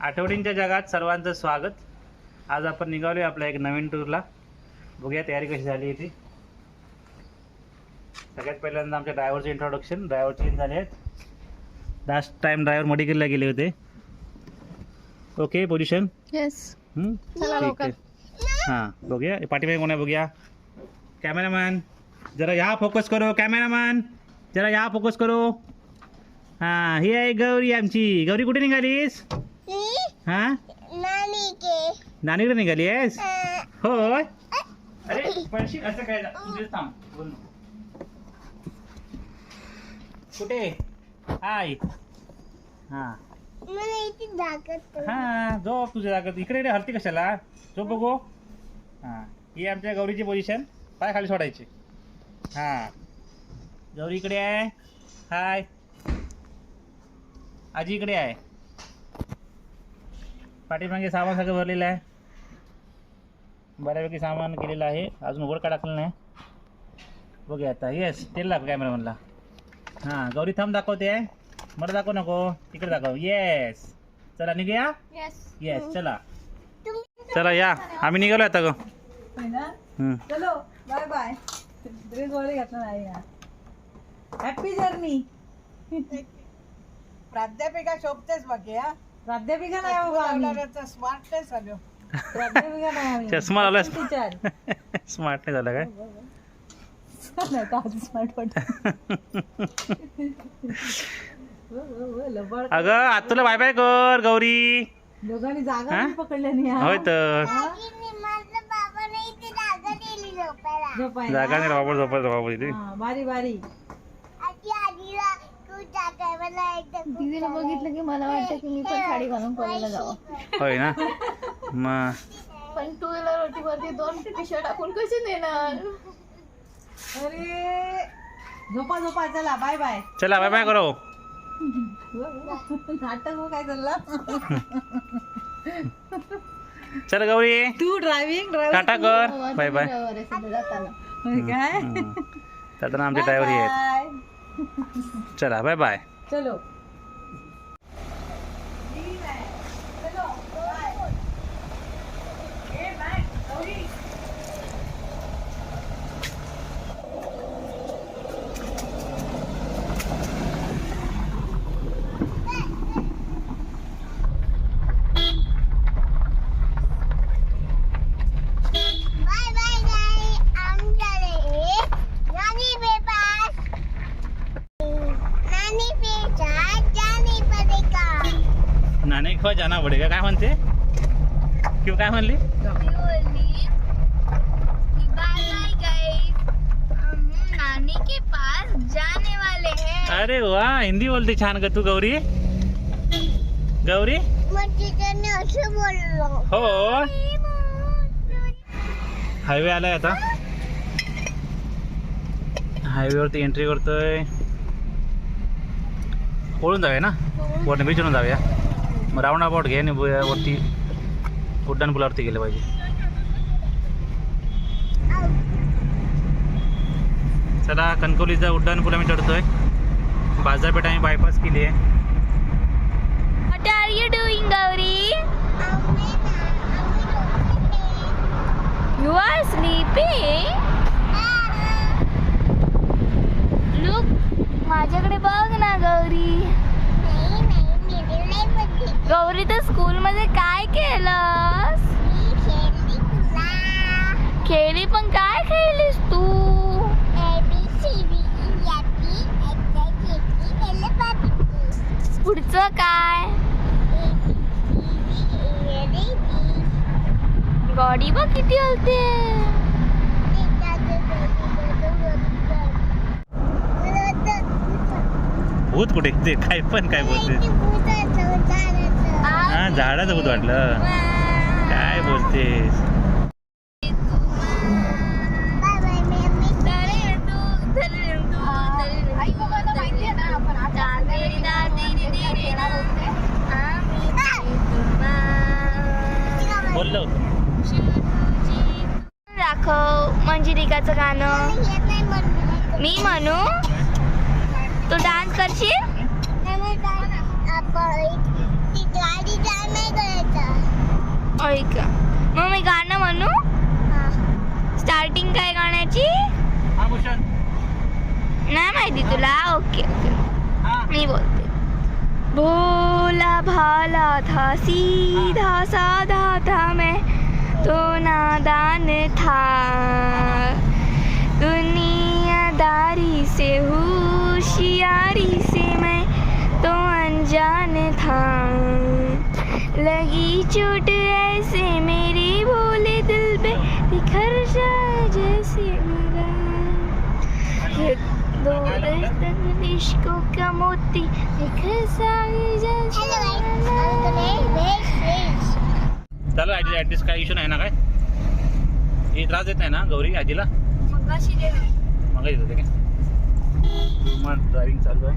आठवडींच्या जगात सर्वांचं स्वागत. आज आपण निघालोय आपल्या एक नवीन टूरला. बघूया तयारी कशी झाली ती सगळ्यात पहिल्यांदा आमच्या ड्रायव्हरचे इंट्रोडक्शन ड्रायव्हर चेंज झाले आहेत. लास्ट टाइम ड्रायव्हर मेडिकलला गेले होते. ओके पोझिशन येस ठीक. आहे. हां बघूया. पाठीमागे कोण आहे बघूया. कॅमेरामॅन जरा या फोकस करो कॅमेरामॅन जरा या फोकस करो. हां ही आहे गौरी आमची. गौरी कुठे निघालीस? हां? नानीकडे निघाली आहेस? होय. अरे पळशील असं काय तुझे थांब बोल नको. कुठे? हाय. हां. हां झोप तुझ्या जागेत. इकडे इकडे हलती कशाला? झोप बघू. हां. ही आमच्या गौरीची पोझिशन पाय खाली सोडायचे. हां. गौरी इकडे आहे. हाय. आजी इकडे आहे. पाठीमागे सामान सगळं भरलेलं आहे. बऱ्यापैकी सामान केलेलं आहे. अजून वर का टाकलं नाही. बघूया आता. येस तेल दाखव कॅमेरामॅनला हां गौरी थांब दाखवते. आहे मला दाखव नको. तिकडे दाखव. येस चला निघूया? येस येस चला. चला या. आम्ही निघालो आता ग. चलो बाय बाय ड्रेस वगैरे घातला नाही हॅपी जर्नी प्राध्यापिका शोभतेच बाकी हा. प्राध्यापिका नाही बाबा आम्ही? स्मार्टनेस आलो प्राध्यापिका नाही आम्ही. चष्मा टीचर स्मार्ट नाही झालं काय? नाही तर अजून स्मार्ट वाटत. लबड अगं आतुला बाय बाय कर गौरी. दोघांनी जागा हा? पकडल्या नाही हा? होय तर. झोपायला. जागा नाही बाबा इथे. हा, बारी बारी. दीदीला बघितलं की मला वाटतं की मी पण साडी घालून कॉलेजला जावं. होय ना? मग पण टू व्हीलर वरती वरती दोन टी शर्ट टाकून कसे देणार अरे झोपा झोपा चला बाय बाय चला बाय बाय करो. नाटक हो काय चाललं? चल गौरी. तू ड्रायव्हिंग ड्रायव्हिंग टाटा कर. बाय बाय होय काय? तर आमचे ड्रायव्हर आहेत. बाय चला बाय बाय चलो. नाणे खवा जाना पडेगा काय म्हणते? किंवा काय म्हणली? हैं अरे वा हिंदी बोलते छान का तू गौरी. गौरी? असं बोललो हो. हायवे आलाय आता. हायवेवरती एंट्री करतोय. ओळून जाऊया ना? वरती बीचवरून जाऊया. मग राऊंड अबाउट घे आणि वरती उड्डाण पुलावरती गेलं पाहिजे. चला कणकवलीचा उड्डाण पुला आम्ही चढतोय. बाजारपेठ आम्ही बायपास केली आहे. You are sleeping? Look, माझ्याकडे बघ ना गौरी स्कूल मध्ये काय केलंस? खेळली पण काय खेळलीस तू? पुढचं काय? गॉडी बघ किती हलते. भूत कुठे? ते काय पण काय बोलते. हा झाडाचं भूत वाटलं. काय बोलतेस? बोललो मंजिरिकाचं गाणं. मी म्हणू? तू डान्स करशील? गाडी होय का मग मी गाणं म्हणू? स्टार्टिंग काय गाण्याची? नाही माहिती तुला. ओके ओके मी बोलते. भोला भाला था सीधा साधा था मैं तो नादान था दुनियादारी से होशियारी से मैं तो अनजान था लगी चोट ऐसे मेरे भोले दिल पे बिखर जाए जैसे मेरा ये दो रतन इश्कों का मोती बिखर जाए जैसे चालू ॲडजस्ट ॲडजस्ट काय इशू नाही ना काय? हे त्रास देत नाही ना गौरी आजीला? मग येत होते काय? मग ड्रायव्हिंग चालू आहे.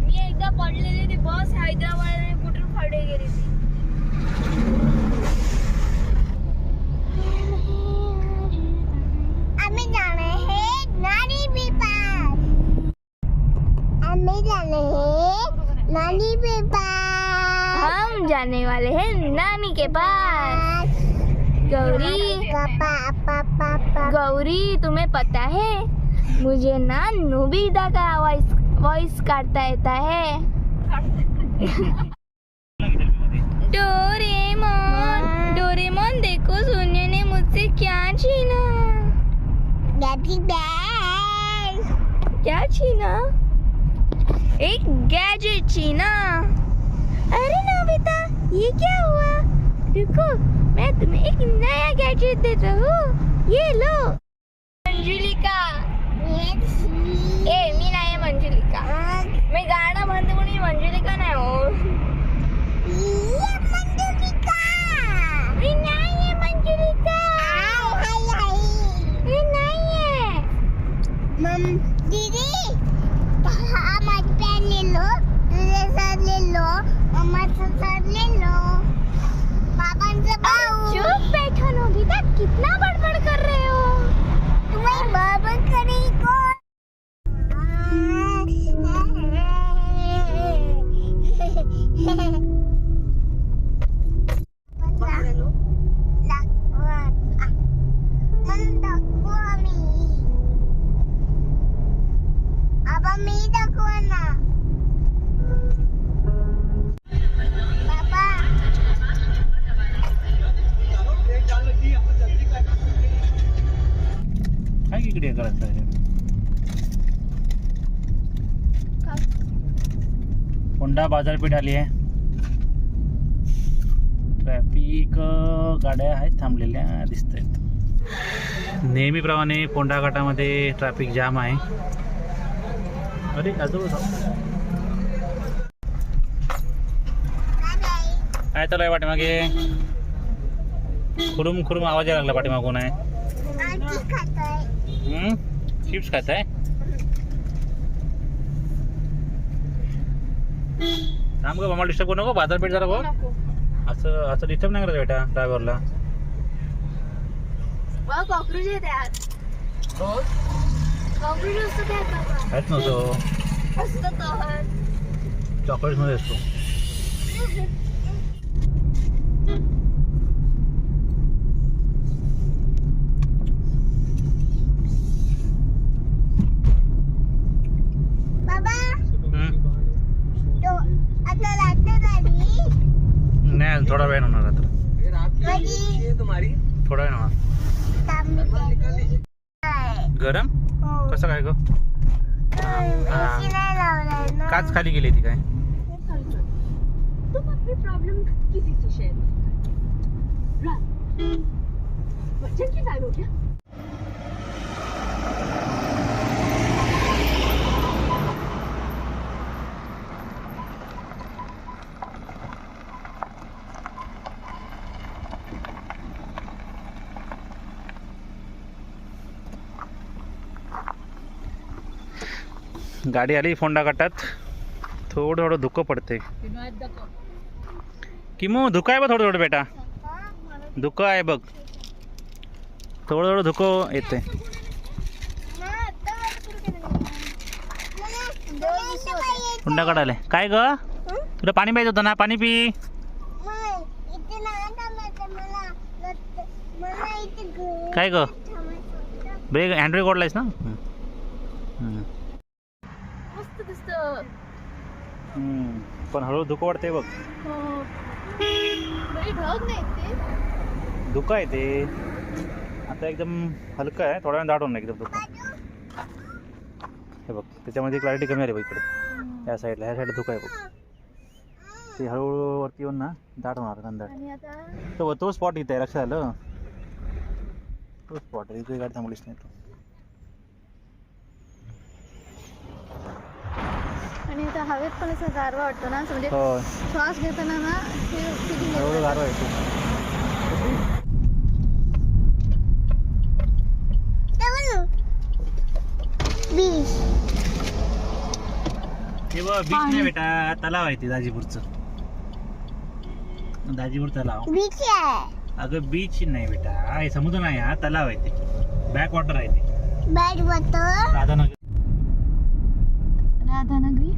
मी एकदा पडलेली ती बस हैदराबाद कुठून खडे गेली ती. हे। नानी पेपर हम जाने वाले हैं नानी के पास। गौरी। पापा पापा पापा गौरी तुम्हें पता है मुझे ना नोबिता का वॉइस वॉइस काटता रहता है। डोरेमोन डोरेमोन देखो सोनिया ने मुझसे क्या छीना? क्या छीना? एक गैजेट छीना अरे नविता ये क्या हुआ? रुको मैं तुम्हें एक नया गैजेट देता हूँ। ये लो। मंजुलिका। ए मी नाही मंजुलिका। मी गाणं म्हणते म्हणून मंजुलिका नाही हो। होंडा आली आहे. ट्रॅफिक गाड्या आहेत थांबलेल्या दिसत आहेत नेहमीप्रमाणे फोंडा घाटामध्ये ट्रॅफिक जाम आहे. अरे काय चालू आहे पाठीमागे? खुरुम खुरुम आवाज यायला लागला पाठीमागून आहे. चिप्स खात आहे थांब ग मला डिस्टर्ब करू नको बाजारपेठ जरा बघ. असं असं डिस्टर्ब नाही करायचं बेटा ड्रायव्हरला वा कॉक्रोच आहे त्यात कॉक्रोच असतो त्यात बाबा काहीच नव्हतं. असतं तर. चॉकलेट्समध्ये असतो बाबा हम्म. तो आता नाही थोडा वेळ होणार आता थोडा वेळ होणार? गरम? हो. कसं काय ग? काच खाली गेली ती काय तुम अपनी प्रॉब्लम किसी से शेयर बच्चन की टाइम हो? गया गाडी आली फोंडा गटात. थोडं थोडं धुकं पडते किमू धुकं आहे बघ थोडं थोडं बेटा. धुकं आहे बघ. थोडं थोडं धुकं येते फोंडा गट काय ग? तुला पाणी पाहिजे होतं ना? पाणी पी. काय ग? ब्रेक अँड्रॉइड ओढलायस ना? पण हळू धुकं वाटते बघ. धुकं आहे ते. आता एकदम हलकं आहे. थोड्या वेळ दाट होणार एकदम धुकं हे बघ त्याच्यामध्ये क्लॅरिटी कमी आली बघ इकडे. या साईडला ह्या साईडला धुकं आहे बघ. ते हळूहळू वरती येऊन ना दाट होणार आता? तो तो स्पॉट इथे आहे लक्षात आलं? तो स्पॉट आहे इथे गाडी थांबलीच नाही तू. आणि आता हवेत पण असं गारवा वाटतो ना असं म्हणजे हो श्वास घेताना ना हे येतं. एवढं गारवा आहे. तू बीच हे बघ बीच नाही बेटा तलाव आहे ते दाजीपूरचं. दाजीपूर तलाव. बीच आहे. अगं बीच नाही बेटा. हा समुद्र नाही हा तलाव आहे ते. बॅक वॉटर आहे ते. बॅट राधानगरी राधानगरी?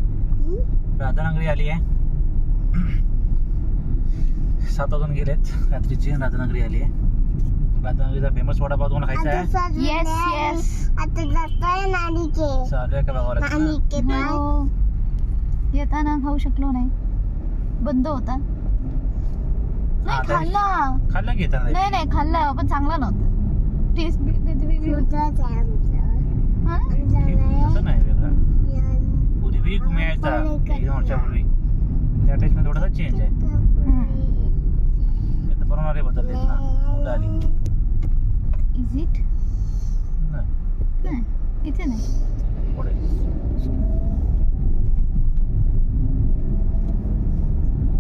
राधानगरी आली आहे. सात वाजून गेलेत. रात्रीची राधानगरी आली आहे. राधानगरीचा फेमस वडापाव तुम्हाला खायचा आहे? येस येस आता चालू का हो. येताना खाऊ शकलो नाही. बंद होता. नाही खाल्ला. खाल्लं नाही नाही खाल्ला पण चांगला नव्हता. टेस्ट वेगळी होती तसं नाही. पूर्वी मिळायचा दोन वर्षापूर्वी त्या टेस्टमध्ये थोडासा चेंज आहे. ते तर बनवणारे बदललेत ना. मुलं आली. इज इट नाही, नाही. इथे नाही. पुढे.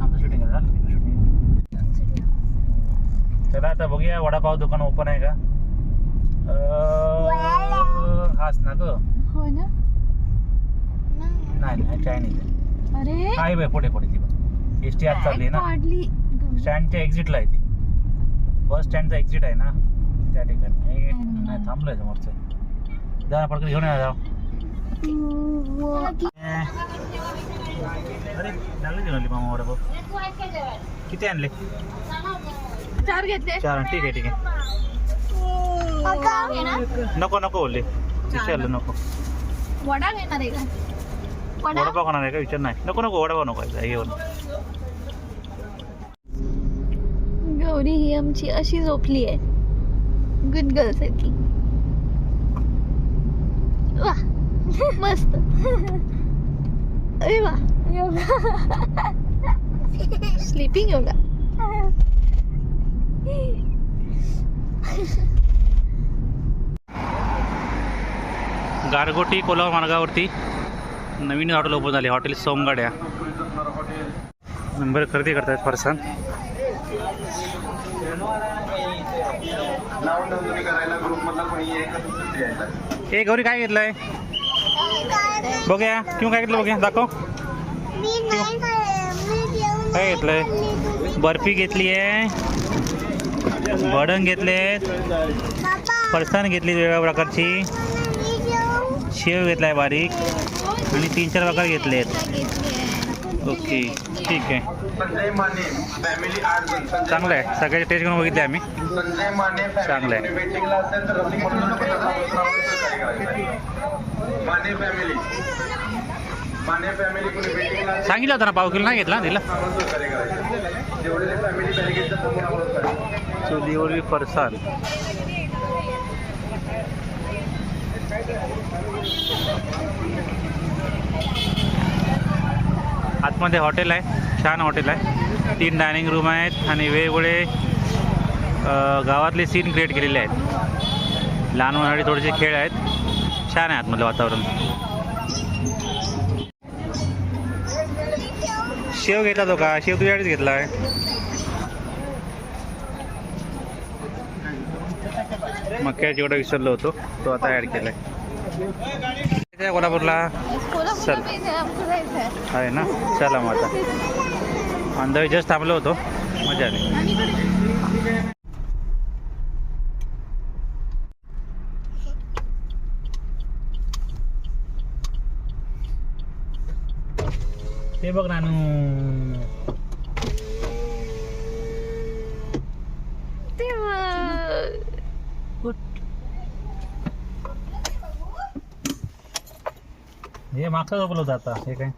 आमचं शूटिंग झालं शूटिंग चला आता बघूया. वडापाव दुकान ओपन आहे का? हाच ना ग. हो ना? नाही नाही चायनीज आहे अरे! आहे बाय पुढे पुढे ती एस टी आज चालली आहे ना. काढली स्टँडच्या एक्झिटला आहे ती. बस स्टँडचा एक्झिट आहे ना. त्या ठिकाणी. हे नाही थांबलंय समोरचं. जा पडकडे घेऊन या जाऊ अरे लागले घेऊन आली मामा वडापाव किती आणले? चार घेतले. चार ठीक आहे ठीक आहे. नको नको बोलले. विचारलं नको. वडा घेणार आहे का? वडापाव खाणार आहे का विचार नाही. नको नको वडापाव नको घेऊन गौरी ही आमची अशी झोपली आहे. गुड गर्ल सारखी. वा मस्त. अरे वा स्लीपिंग योगा गारगोटी कोल्हापूर मार्गावरती. नवीन हॉटेल ओपन झाले हॉटेल सोमगाड्या. नंबर खरेदी करतायत फरसान ए गौरी काय घेतलंय? बघूया किंवा काय घेतलं बघूया दाखव. काय घेतलंय? बर्फी घेतली आहे. भडंग घेतले पर्सन घेतली वेगवेगळ्या प्रकारची. शेव घेतलाय बारीक. आणि तीन चार प्रकार घेतले आहेत. ओके ठीक आहे. चांगलं आहे. सगळ्याचे टेस्ट घेऊन बघितले आम्ही. चांगलं आहे. सांगितलं होतं ना पाव किलो नाही घेतला दिला चुलीवरील फरसाण Thank you. आतमध्ये हॉटेल आहे छान हॉटेल आहे. तीन डायनिंग रूम आहेत आणि वेगवेगळे गावातले सीन क्रिएट केलेले आहेत. लहान मुलांसाठी थोडेसे खेळ आहेत. छान आहे आतमधलं वातावरण. शेव घेतला तो का? शेव तुझ्याकडेच घेतला आहे. मक्याचा एवढा विसरलो होतो. तो आता ॲड केला आहे केलाय कोल्हापूरला? चल. आहे ना? चला मग आता. अंदाज जस्ट थांबलो होतो. मजा आली. ते बघ नानू ते बघ. हे मागचा झोपलं होतं आता हे काय?